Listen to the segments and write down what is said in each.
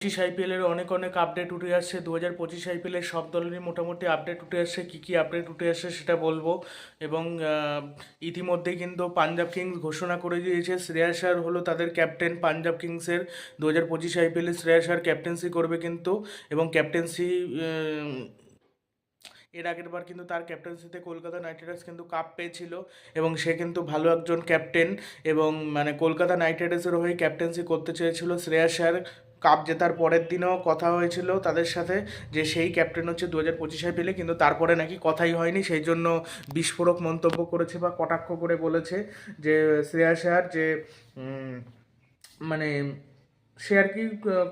পঁচিশ আইপিএলের অনেক অনেক আপডেট উঠে আসছে। দু হাজার পঁচিশ আইপিএলের সব দলেরই মোটামুটি আপডেট উঠে আসছে। কী কী আপডেট উঠে আসছে সেটা বলব। এবং আহ, ইতিমধ্যেই কিন্তু পাঞ্জাব কিংস ঘোষণা করে দিয়েছে শ্রেয়াস আয়ার হলো তাদের ক্যাপ্টেন পাঞ্জাব কিংসের। দু হাজার পঁচিশ আইপিএলে শ্রেয়াস আয়ার ক্যাপ্টেন্সি করবে কিন্তু এবং ক্যাপ্টেন্সি এর আগের বার কিন্তু তার ক্যাপ্টেন্সিতে কলকাতা নাইট রাইডার্স কিন্তু কাপ পেয়েছিল। এবং সে কিন্তু ভালো একজন ক্যাপ্টেন এবং মানে কলকাতা নাইট রাইডার্সের হয়ে ক্যাপ্টেন্সি করতে চেয়েছিল শ্রেয়াস আয়ার কাপ জেতার পরের দিনেও কথা হয়েছিল তাদের সাথে যে সেই ক্যাপ্টেন হচ্ছে দু হাজার পঁচিশে পেলে কিন্তু তারপরে নাকি কথাই হয়নি। সেই জন্য বিস্ফোরক মন্তব্য করেছে বা কটাক্ষ করে বলেছে যে শ্রেয়াস আয়ার যে মানে সে আর কি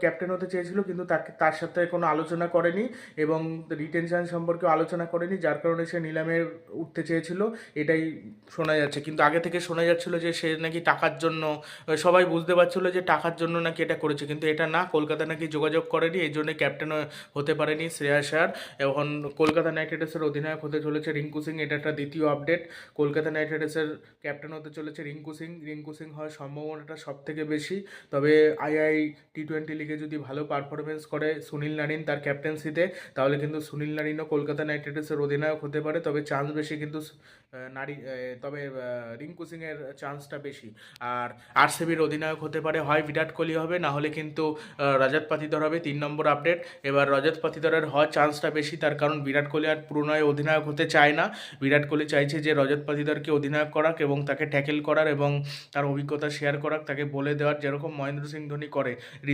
ক্যাপ্টেন হতে চেয়েছিল, কিন্তু তাকে, তার সাথে কোনো আলোচনা করেনি এবং রিটেনশন সম্পর্কে আলোচনা করেনি, যার কারণে সে নিলামে উঠতে চেয়েছিল। এটাই শোনা যাচ্ছে। কিন্তু আগে থেকে শোনা যাচ্ছিল যে সে নাকি টাকার জন্য, সবাই বুঝতে পারছিল যে টাকার জন্য নাকি এটা করেছে, কিন্তু এটা না। কলকাতা নাকি যোগাযোগ করেনি, এই জন্য ক্যাপ্টেন হতে পারেনি শ্রেয়া আয়ার এখন কলকাতা নাইট রাইডার্সের অধিনায়ক হতে চলেছে রিঙ্কু সিং, এটা একটা দ্বিতীয় আপডেট কলকাতা নাইট রাইডার্সের ক্যাপ্টেন হতে চলেছে রিঙ্কু সিং। রিঙ্কু সিং হওয়ার সম্ভাবনাটা সব থেকে বেশি। তবে আইআই টি টোয়েন্টি লিগে যদি ভালো পারফরমেন্স করে সুনীল নারিন তার ক্যাপ্টেন্সিতে তাহলে কিন্তু সুনীল নারিনও কলকাতা নাইট রাইডার্সের অধিনায়ক হতে পারে। তবে চান্স বেশি কিন্তু নারী তবে রিঙ্কু সিংয়ের চান্সটা বেশি। আর আরসিবির অধিনায়ক হতে পারে, হয় বিরাট কোহলি হবে, না হলে কিন্তু রজত পাতিদর হবে, তিন নম্বর আপডেট এবার রজত পাতিদরের হওয়ার চান্সটা বেশি, তার কারণ বিরাট কোহলি আর পুরোনয় অধিনায়ক হতে চায় না। বিরাট কোহলি চাইছে যে রজত পাতিদরকে অধিনায়ক করাক এবং তাকে ট্যাকেল করার এবং তার অভিজ্ঞতা শেয়ার করাক, তাকে বলে দেওয়ার। যেরকম মহেন্দ্র সিং ধোনি করে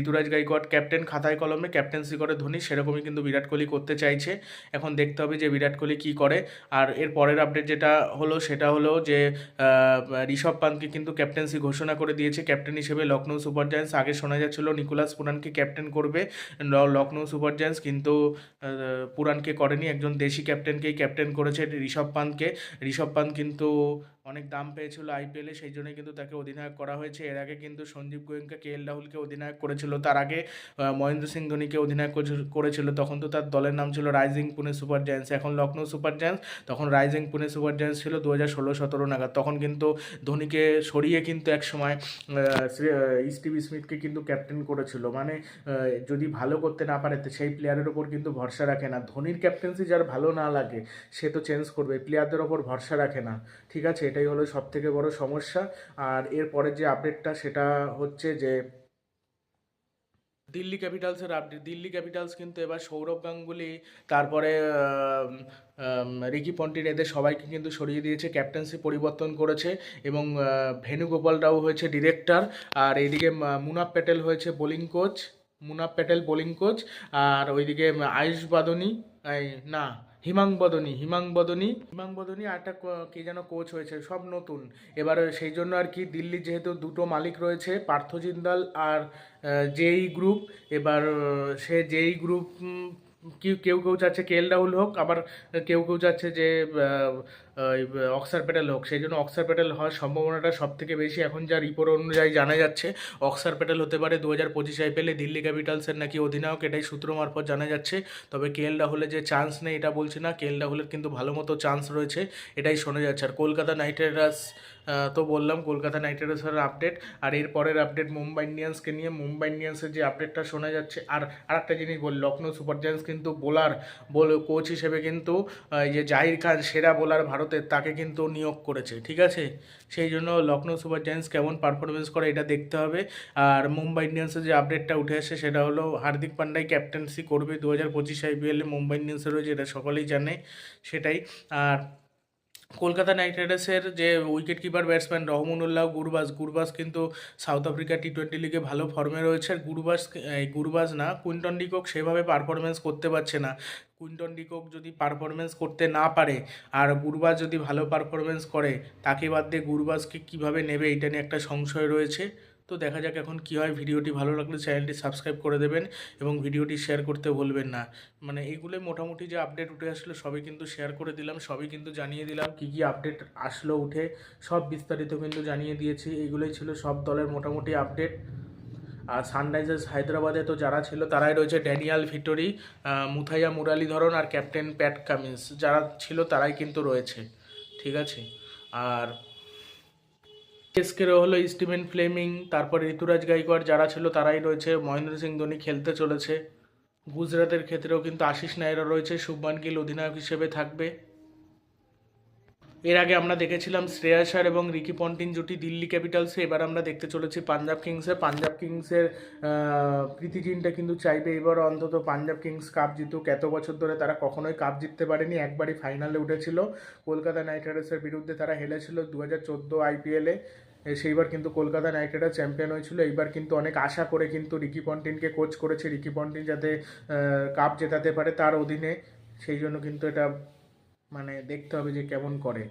ঋতুরাজ গাইকোয়াড ক্যাপ্টেন খাতায় কলমে ক্যাপ্টেন্সি করে ধোনি, সেরকমই কিন্তু বিরাট কোহলি করতে চাইছে। এখন দেখতে হবে যে বিরাট কোহলি কী করে। আর এর পরের আপডেট যেটা হলো, সেটা হলো যে ঋষভ পান্তকে কিন্তু ক্যাপ্টেন্সি ঘোষণা করে দিয়েছে। ক্যাপ্টেন হিসেবে লখনৌ সুপার জায়ান্টস, আগে শোনা যাচ্ছিল নিকোলাস পুরানকে ক্যাপ্টেন করবে। লখনৌ সুপার জায়ান্টস কিন্তু পুরানকে করেনি। একজন দেশি ক্যাপ্টেনকেই ক্যাপ্টেন করেছে ঋষভ পান্তকে ঋষভ পান্ত কিন্তু অনেক দাম পেয়েছিল আইপিএলে সেই জন্যই কিন্তু তাকে অধিনায়ক করা হয়েছে। এর আগে কিন্তু সঞ্জীব গোয়েঙ্কা, কে এল রাহুলকে অধিনায়ক করেছিল। তার আগে মহেন্দ্র সিং ধোনিকে অধিনায়ক করেছিল- তখন তো তার দলের নাম ছিল রাইজিং পুনে সুপার জায়ান্টস এখন লখনৌ সুপার জায়ান্টস তখন রাইজিং পুনে সুপার জায়ান্টস ছিল দু হাজার ষোলো সতেরো নাগাদ। তখন কিন্তু ধোনিকে সরিয়ে কিন্তু এক সময় স্টিভি স্মিথকে কিন্তু ক্যাপ্টেন করেছিল। মানে যদি ভালো করতে না পারে সেই প্লেয়ারের ওপর কিন্তু ভরসা রাখে না। ধোনির ক্যাপ্টেন্সি যার ভালো না লাগে, সে তো চেঞ্জ করবে। প্লেয়ারদের ওপর ভরসা রাখে না। ঠিক আছে? এটাই হলো সব থেকে বড় সমস্যা। আর এরপরের যে আপডেটটা সেটা হচ্ছে যে দিল্লি ক্যাপিটালসের আপডেট দিল্লি ক্যাপিটালস কিন্তু এবার সৌরভ গাঙ্গুলি, তারপরে রিকি পন্টিন এদের সবাইকে কিন্তু সরিয়ে দিয়েছে ক্যাপ্টেন্সি পরিবর্তন করেছে এবং ভেনুগোপাল রাও হয়েছে ডিরেক্টর আর এইদিকে মুনাফ প্যাটেল হয়েছে bowling coach Munaf Patel bowling coach আর ওইদিকে, আয়ুষ বাদনি না হিমাং বদনী হিমাং বদনী হিমাং বদনী আর একটা কো- যেন কোচ হয়েছে, সব নতুন। এবার সেই জন্য আর কি দিল্লি যেহেতু দুটো মালিক রয়েছে, পার্থ জিন্দাল আর জেই গ্রুপ এবার সে জেই গ্রুপ কেউ কেউ চাচ্ছে কে এল রাহুল হোক, আবার কেউ কেউ চাচ্ছে যে অক্সার প্যাটেল হোক সেই জন্য অক্সার প্যাটেল হওয়ার সম্ভাবনাটা সব থেকে বেশি। এখন যা রিপোর্ট অনুযায়ী জানা যাচ্ছে অক্সার প্যাটেল হতে পারে দু হাজার পঁচিশ আইপিএলে দিল্লি ক্যাপিটালসের নাকি অধিনায়ক। এটাই সূত্র মারফত জানা যাচ্ছে। তবে কে এল রাহুলের যে চান্স নেই, এটা বলছি না। কে এল রাহুলের কিন্তু ভালো মতো চান্স রয়েছে, এটাই শোনা যাচ্ছে। আর কলকাতা নাইট রাইডার্স তো বললাম, কলকাতা নাইট রাইডার্সের আপডেট আর এর পরের আপডেট মুম্বাই ইন্ডিয়ান্সকে নিয়ে। মুম্বাই ইন্ডিয়ান্সের যে আপডেটটা শোনা যাচ্ছে, আর আরেকটা জিনিস বল লখনৌ সুপার জায়ান্টস কিন্তু বোলার বল কোচ হিসেবে কিন্তু এই যে জাহির খান, সেরা বোলার ভারতের তাকে কিন্তু নিয়োগ করেছে, ঠিক আছে? সেই জন্য লখনৌ সুপার জায়ান্স কেমন পারফরমেন্স করে এটা দেখতে হবে। আর মুম্বাই ইন্ডিয়ান্সের যে আপডেটটা উঠে আসে সেটা হলো হার্দিক পান্ডাই ক্যাপ্টেন্সি করবে দু হাজার পঁচিশ আইপিএলে মুম্বাই ইন্ডিয়ান্সের রয়েছে, এটা সকলেই জানে সেটাই। আর কলকাতা নাইট রাইডার্সের যে wicket keeper batsman Rahmanullah, Gurbaz Gurbaz কিন্তু সাউথ আফ্রিকা টি টোয়েন্টি লিগে ভালো ফর্মে রয়েছে। আর গুরবাজ এই গুরবাজ না কুইন্টন ডিকক সেভাবে পারফরমেন্স করতে পারছে না। কুইন্টন ডিকক যদি পারফরমেন্স করতে না পারে, আর গুরবাজ যদি ভালো পারফরমেন্স করে, তাকে বাদ দিয়ে গুরবাজকে কীভাবে নেবে, এটা নিয়ে একটা সংশয় রয়েছে। তো দেখা যাক এখন কী হয়। ভিডিওটি ভালো লাগলে চ্যানেলটি সাবস্ক্রাইব করে দেবেন এবং ভিডিওটি শেয়ার করতে ভুলবেন না। মানে এইগুলোই মোটামুটি যে আপডেট উঠে আসলো সবই কিন্তু শেয়ার করে দিলাম, সবই কিন্তু জানিয়ে দিলাম, কী কী আপডেট আসলো উঠে সব বিস্তারিত কিন্তু জানিয়ে দিয়েছি। এইগুলোই ছিল সব দলের মোটামুটি আপডেট। আর সানরাইজার্স হায়দ্রাবাদে তো যারা ছিল তারাই রয়েছে ড্যানিয়াল ভিটোরি মুথাইয়া মুরালিধরন আর ক্যাপ্টেন প্যাট কামিন্স। যারা ছিল তারাই কিন্তু রয়েছে। ঠিক আছে? আর এসকেরও হলো স্টিভেন ফ্লেমিং, তারপর ঋতুরাজ গাইকোয়াড় যারা ছিল তারাই রয়েছে, মহেন্দ্র সিং ধোনি খেলতে চলেছে। গুজরাটের ক্ষেত্রেও কিন্তু আশিস নাইরা রয়েছে, শুভমান গিল অধিনায়ক হিসেবে থাকবে। এর আগে আমরা দেখেছিলাম শ্রেয়াস আয়ার এবং রিকি পন্টিন জুটি দিল্লি ক্যাপিটালসে, এবার আমরা দেখতে চলেছি পাঞ্জাব কিংসে। পাঞ্জাব কিংসের প্রীতি জিনটা কিন্তু চাইবে এবার অন্তত পাঞ্জাব কিংস কাপ জিতুক। এত বছর ধরে তারা কখনোই কাপ জিততে পারেনি, একবারই ফাইনালে উঠেছিল। কলকাতা নাইট রাইডার্সের বিরুদ্ধে তারা হেলেছিল দু হাজার চোদ্দ আইপিএলে। সেইবার কিন্তু কলকাতা নাইট রাইডার্স চ্যাম্পিয়ন হয়েছিল। এইবার কিন্তু অনেক আশা করে কিন্তু রিকি পন্টিনকে কোচ করেছে। রিকি পন্টিন যাতে কাপ জেতাতে পারে তার অধীনে। সেই জন্য কিন্তু এটা মানে দেখতে হবে যে কেমন করে।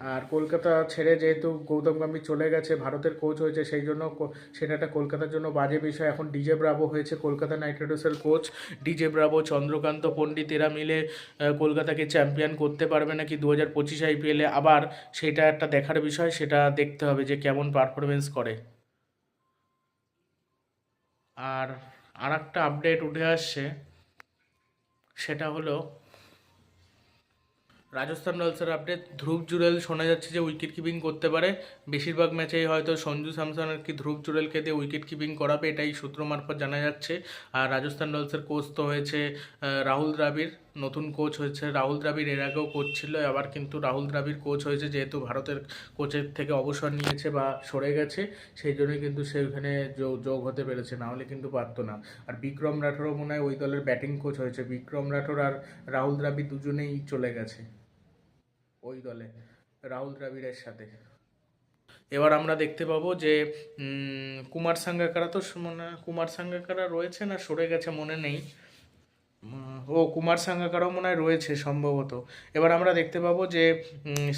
আর কলকাতা ছেড়ে যেহেতু গৌতম গম্ভীর চলে গেছে, ভারতের কোচ হয়েছে, সেই জন্য সেটা একটা কলকাতার জন্য বাজে বিষয়। এখন ডিজে ব্রাভো হয়েছে কলকাতা নাইট রাইডার্সের coach DJ Bravo Chandrakant Pandit, এরা মিলে কলকাতাকে চ্যাম্পিয়ন করতে পারবে নাকি দু হাজার পঁচিশ আইপিএলে আবার সেটা একটা দেখার বিষয়, সেটা দেখতে হবে যে কেমন পারফরমেন্স করে। আর আর একটা আপডেট উঠে আসছে, সেটা হলো রাজস্থান রয়্যালসের আপডেট ধ্রুব জুরেল শোনা যাচ্ছে যে উইকেট কিপিং করতে পারে। বেশিরভাগ ম্যাচেই হয়তো সঞ্জু স্যামসন আর কি ধ্রুব জুরেলকে দিয়ে উইকেট কিপিং করাবে, এটাই সূত্র মারফত জানা যাচ্ছে। আর রাজস্থান রয়্যালসের কোচ তো হয়েছে রাহুল দ্রাবিড়। নতুন কোচ হয়েছে। রাহুল দ্রাবিড় এর আগেও কোচ ছিল, আবার কিন্তু রাহুল দ্রাবিড় কোচ হয়েছে যেহেতু ভারতের কোচের থেকে অবসর নিয়েছে বা সরে গেছে, সেই জন্যই কিন্তু সে ওখানে যোগ হতে পেরেছে, না হলে কিন্তু পারতো না। আর বিক্রম রাঠোরও মনে হয় ওই দলের ব্যাটিং কোচ হয়েছে। বিক্রম রাঠোর আর রাহুল দ্রাবিড় দুজনেই চলে গেছে ওই দলে, রাহুল দ্রাবিড়ের সাথে। এবার আমরা দেখতে পাবো যে কুমার সাঙ্গাকারা তো মনে কুমার সাঙ্গাকারা রয়েছে না সরে গেছে মনে নেই। ও কুমার সাঙ্গাকারও মনে হয় রয়েছে সম্ভবত। এবার আমরা দেখতে পাবো যে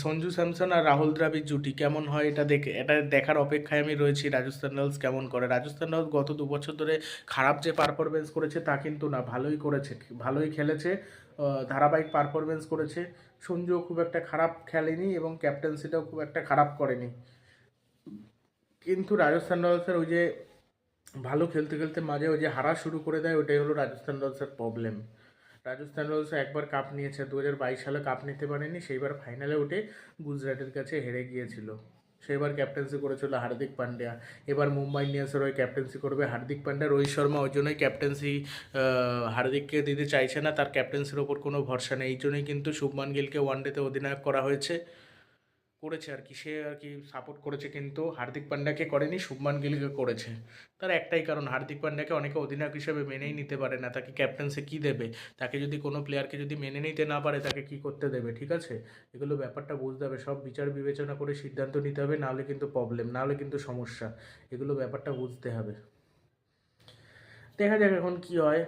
সঞ্জু স্যামসন আর রাহুল দ্রাবিড় জুটি কেমন হয় এটা দেখে, এটা দেখার অপেক্ষায় আমি রয়েছি রাজস্থান রয়্যালস কেমন করে। রাজস্থান রয়্যালস গত দু বছর ধরে খারাপ যে পারফরমেন্স করেছে তা কিন্তু না, ভালোই করেছে, ভালোই খেলেছে ধারাবাহিক পারফরমেন্স করেছে। সঞ্জুও খুব একটা খারাপ খেলেনি এবং ক্যাপ্টেন্সিটাও খুব একটা খারাপ করেনি। কিন্তু রাজস্থান রয়্যালসের ওই যে, ভালো খেলতে খেলতে মাঝে ওই যে হারা শুরু করে দেয়, ওটাই হলো রাজস্থান রয়্যালসের প্রবলেম রাজস্থান রয়্যালস একবার কাপ নিয়েছে। দু হাজার বাইশ সালে কাপ নিতে পারেনি, সেইবার ফাইনালে উঠে গুজরাটের কাছে হেরে গিয়েছিল। সেইবার ক্যাপ্টেন্সি করেছিল হার্দিক পান্ডিয়া। এবার মুম্বাই ইন্ডিয়ান্সের ওই ক্যাপ্টেন্সি করবে হার্দিক পান্ডিয়া। রোহিত শর্মা ওই জন্যই ক্যাপ্টেন্সি হার্দিককে দিতে চাইছে না, তার ক্যাপ্টেন্সির ওপর কোনো ভরসা নেই। এই জন্যই কিন্তু শুভমান গিলকে ওয়ানডেতে অধিনায়ক করা হয়েছে। করেছে আর কি। সে আর কি সাপোর্ট করেছে কিন্তু হার্দিক পান্ডাকে করেনি, শুভমান গিলকে করেছে। তার একটাই কারণ, হার্দিক পান্ডাকে অনেকে অধিনায়ক হিসেবে মেনেই নিতে পারে না, তাকে ক্যাপ্টেন্সে কী দেবে? তাকে যদি কোনো প্লেয়ারকে যদি মেনে নিতে না পারে, তাকে কি করতে দেবে, ঠিক আছে? এগুলো ব্যাপারটা বুঝতে হবে, সব বিচার বিবেচনা করে সিদ্ধান্ত নিতে হবে, নাহলে কিন্তু প্রবলেম নাহলে কিন্তু সমস্যা। এগুলো ব্যাপারটা বুঝতে হবে। দেখা যাক এখন কি হয়।